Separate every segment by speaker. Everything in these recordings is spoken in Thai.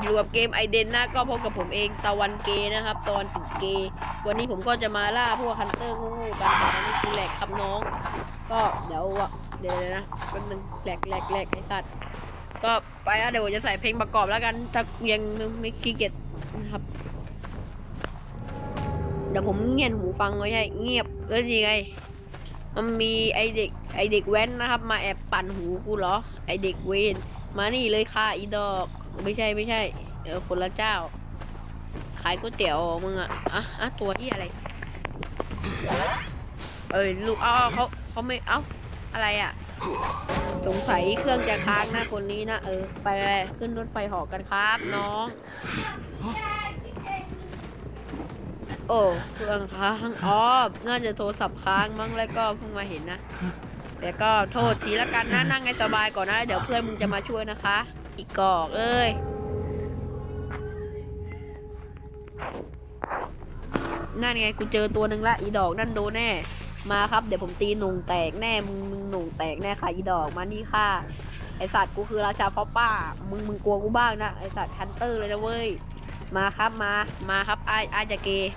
Speaker 1: อยู่กับเกมไอเดนนะก็พบกับผมเองตะวันเกนะครับตะวันติดเก วันนี้ผมก็จะมาล่าพวกฮันเตอร์ง่ๆกันตอนนี้คือแหลกครับน้อง ก็เดี๋ยววะเดี๋ยวนะแป๊บนึงแหลกแหลกแหลกไอ้สัตว์ก็ไปอะเดี๋ยวจะใส่เพลงประกอบแล้วกัน ถ้ายังไม่ไม่ขี้เกียจนะครับ เดี๋ยวผมเงียบหูฟังไว้ให้เงียบเออยังไงมันมีไอเด็กไอเด็กแว้นนะครับ มาแอบปั่นหูกูเหรอ ไอเด็กเวนมานี่เลยค่ะอีดอก ไม่ใช่ไม่ใช่ เออคนละเจ้า ขายก๋วยเตี๋ยวมึงอะอะอะตัวที่อะไร เอ้ยลูกเอ้าเอเขาเขาไม่เอ้าอะไรอะสงสัยเครื่องจะค้างนะคนนี้นะเออไปขึ้นรถไฟหอกันครับน้อง โอ้เครื่องค้างอ๋อน่าจะโทรศัพท์ค้างมั้งแล้วก็เพิ่งมาเห็นนะแต่ก็โทษทีละกันนะนั่งให้สบายก่อนนะ เดี๋ยวเพื่อนมึงจะมาช่วยนะคะ อีกอกเอ้ยนั่นไงกูเจอตัวหนึ่งละอีดอกนั่นโดนแน่ มาครับเดี๋ยวผมตีหนุ่งแตกแน่มึงมึงหนุ่งแตกแน่ค่ะอีดอกมานี่ค่ะไอสัตว์กูคือราชาพ่อป้า มึงมึงกลัวกูบ้างนะไอสัตว์ฮันเตอร์เลยนะเว้ยมาครับมามาครับไอไอาจะเกย์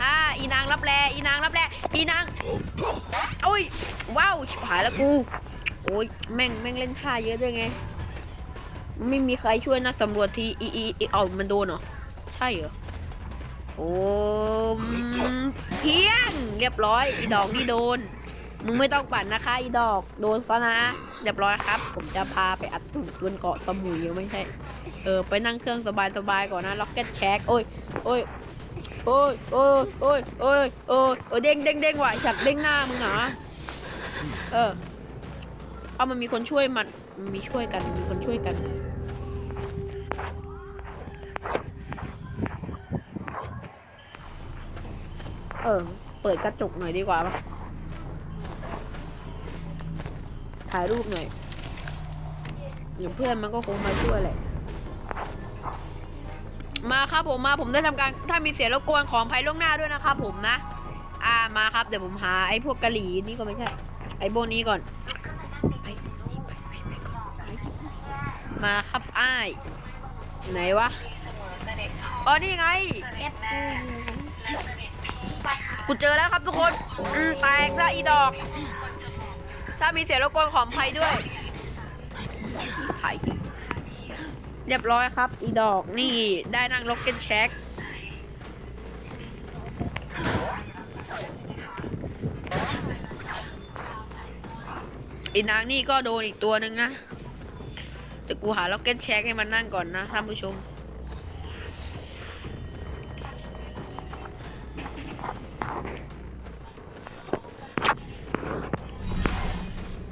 Speaker 1: ฮ่าอีนางรับแลอีนางรับแลอีนางโอ้ยว้าวหายแล้วกู โอ้ยแม่งแม่งเล่นท่าเยอะด้วยไง ไม่มีใครช่วยนักสำรวจทีอีอีอีเอามันโดนเหรอ ใช่เหรอ โอ้เพียงเรียบร้อย อีดอกนี่โดน มึงไม่ต้องปั่นนะคะ อีดอกโดนซะนะ เรียบร้อยครับ ผมจะพาไปอัดตุ่นบนเกาะสมุยไม่ใช่ เออ ไปนั่งเครื่องสบายๆก่อนนะล็อกเก็ตแช็คโอ้ยโอ้ยโอ้ยโอ้ยโอ้ยโอ้ยโอ้ยโอ้ยเด้งเด้งเด้งว่ะฉัดเด้งหน้ามึงเหรอเออ เอามันมีคนช่วยมันมันมีช่วยกันมีคนช่วยกัน เออ เปิดกระจกหน่อยดีกว่าปะถ่ายรูปหน่อยเดี๋ยวเพื่อนมันก็คงมาช่วยแหละ มาครับผมมาผมได้ทำการถ้ามีเสียงรบกวนขออภัยล่วงหน้าด้วยนะครับผมนะ อ่ามาครับเดี๋ยวผมหาไอ้พวกกะหรี่นี่ก็ไม่ใช่ ไอ้โบนี้ก่อน มาครับอ้าย ไหนวะอ๋อนี่ไงกูเจอแล้วครับทุกคนแตกซะอีดอก ถ้ามีเสียงรบกวนขออภัยด้วยถ่ายเรียบร้อยครับ อีดอกนี่ได้นั่งล็อกเก็ตแช็คอีนางนี่ก็โดนอีกตัวหนึ่งนะ แต่กูหาล็อกเก็ตแช็คให้มันนั่งก่อนนะท่านผู้ชม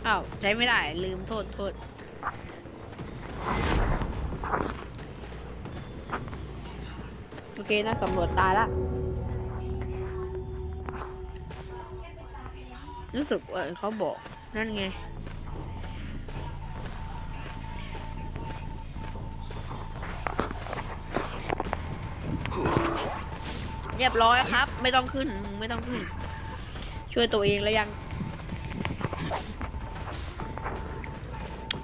Speaker 1: อ้าว ใช้ไม่ได้ ลืมโทษโทษโอเคนะตำรวจตายละรู้สึกว่าเขาบอก นั่นไง เรียบร้อยครับ ไม่ต้องขึ้นไม่ต้องขึ้น ช่วยตัวเองแล้วยัง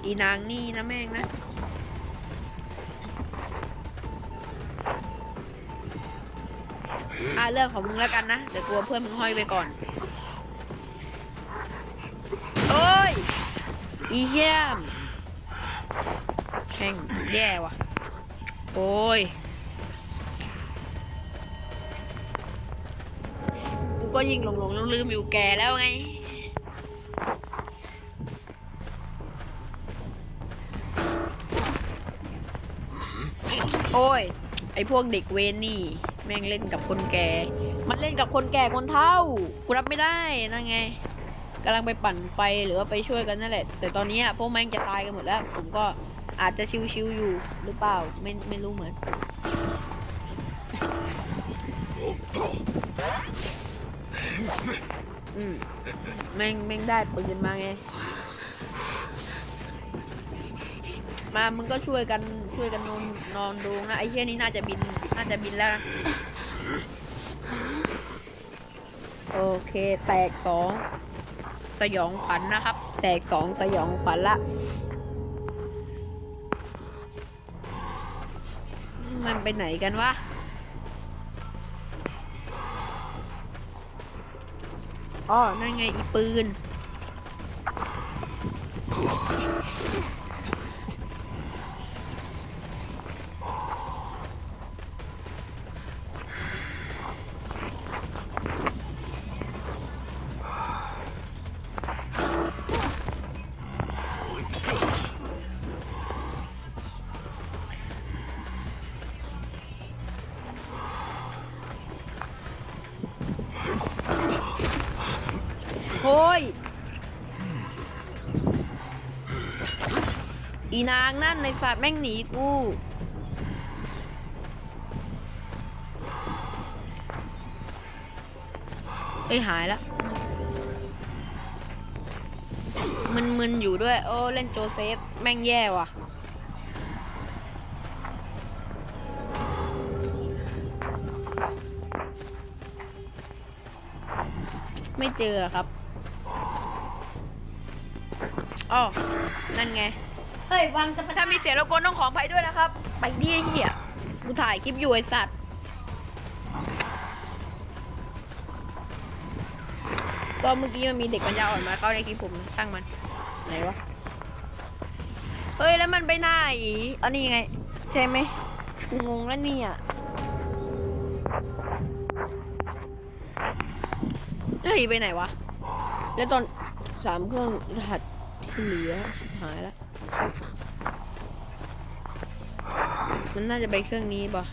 Speaker 1: อีนางนี่นะแม่งนะอ่าเรื่องของมึงแล้วกันนะเดี๋ยวกลัวเพื่อนมึงห้อยไปก่อนโอ้ยอีเยี่ยมแข่งแย่ว่ะ โอ้ย ก็ยิงหลงหลงลืมลืมๆอยู่แก่แล้วไง โอ้ย ไอพวกเด็กเวนนี่ แม่งเล่นกับคนแก่ มันเล่นกับคนแก่คนเฒ่า กูรับไม่ได้นั่นไงกำลังไปปั่นไฟหรือว่าไปช่วยกันนั่นแหละ แต่ตอนนี้พวกแม่งจะตายกันหมดแล้ว ผมก็อาจจะชิวๆอยู่หรือเปล่า ไม่ไม่รู้เหมือน อืมแม่งแม่งได้ปืนมาไง มามึงก็ช่วยกันช่วยกันนอนนอนดูนะไอ้เหี้ยนี่น่าจะบินน่าจะบินแล้วนะโอเคแตกสองสยองขวัญนะครับ แตกสองสยองขวัญละมันไปไหนกันวะ อ๋อนั่นไงอีปืน อีนางนั่นในสัตว์แม่งหนีกูเอ้ยหายละมึนๆอยู่ด้วย โอ้ เล่นโจเซฟ แม่งแย่ว่ะ ไม่เจอครับอ๋อนั่นไง
Speaker 2: เฮ้ยวางจะประ
Speaker 1: ถ้ามีเสียงรบกวนต้องขออภัยด้วยนะครับ ไปดิไอ้เหี้ยกูถ่ายคลิปอยู่ไอสัตว์ก็เมื่อกี้มันมีเด็กปัญญาอ่อนมาเข้าในคลิปผมช่างมันไหนวะเฮ้ยแล้วมันไปไหนอันนี้ไง ใช่ไหมกูงงแล้วเนี่ยเฮ้ยไปไหนวะแล้วตอนสามเครื่องรหัสที่เหลือหายแล้ว มันน่าจะไปเครื่องนี้ป่ะ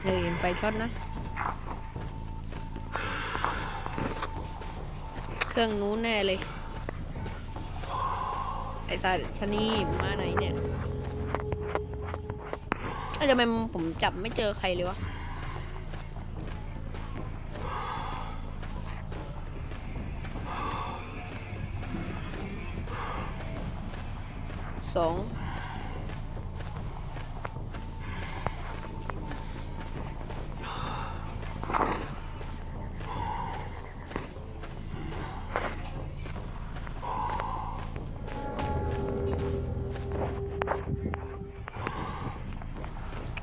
Speaker 1: เฮ้ยเห็นไฟช็อตนะ เครื่องนู้นแน่เลย ไอ้ตาชะนีมาไหนเนี่ยเอ้ยทำไมผมจับไม่เจอใครเลยวะ สอง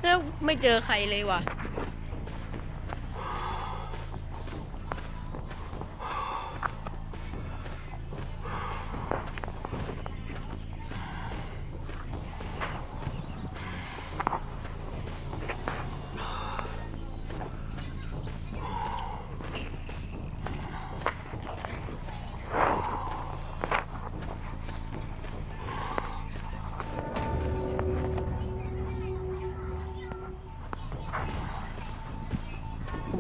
Speaker 1: แล้วไม่เจอใครเลยว่ะ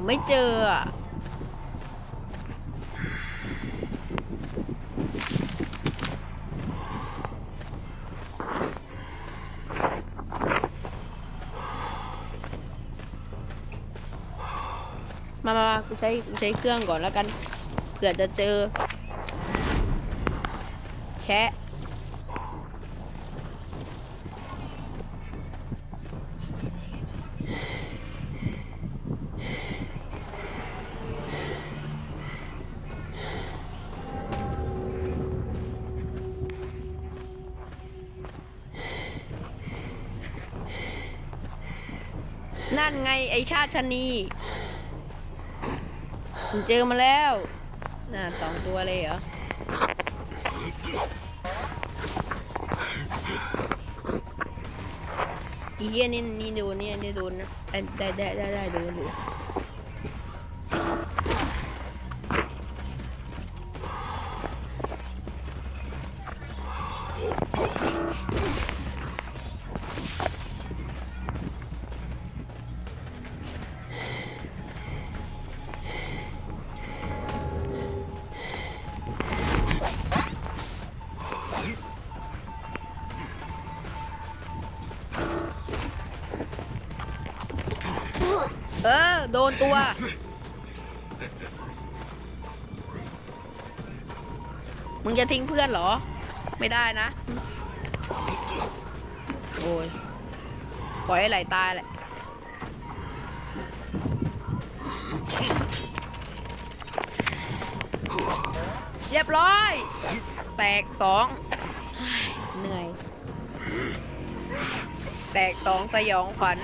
Speaker 1: ไม่เจออะมามามากูใช้กูใช้เครื่องก่อนแล้วกัน เผื่อจะเจอ แชะ นั่นไงไอชาติชะนีผมเจอมาแล้ว น่าสองตัวเลยเหรอ อีเหี้ยนี่นี่โดนเนี่ยนี่โดนนะได้ได้ได้ได้ได้โดนอยู่เอ โดนตัว มึงจะทิ้งเพื่อนเหรอ ไม่ได้นะ โอ้ย ปล่อยให้ไหลตายแหละ เรียบร้อย แตกสองเฮ้ยเหนื่อย แตกสองสยองขวัญ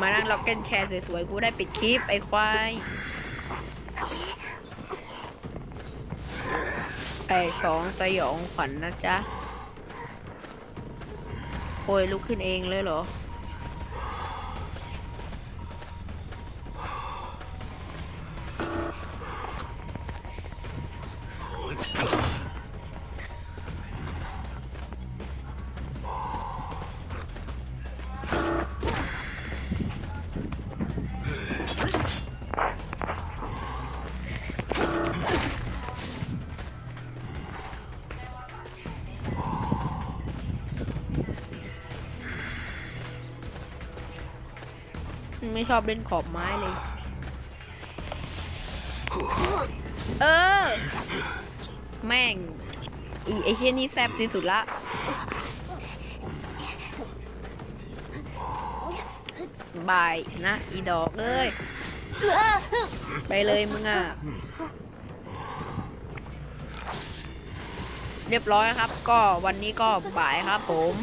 Speaker 1: มานั่งล็อกเก็นแชร์สวยๆ กูได้ปิดคลิป ไอ้ควาย ไอ้สองสยองขวัญนะจ๊ะ โอ้ยลุกขึ้นเองเลยเหรอ ไม่ชอบเล่นขอบไม้เลย เออ แม่งอีไอเชี่ยนี่แซบที่สุดละ บายนะ อีดอกเอ้ย ไปเลยมึงอะ เรียบร้อยครับ ก็วันนี้ก็บ่ายครับผม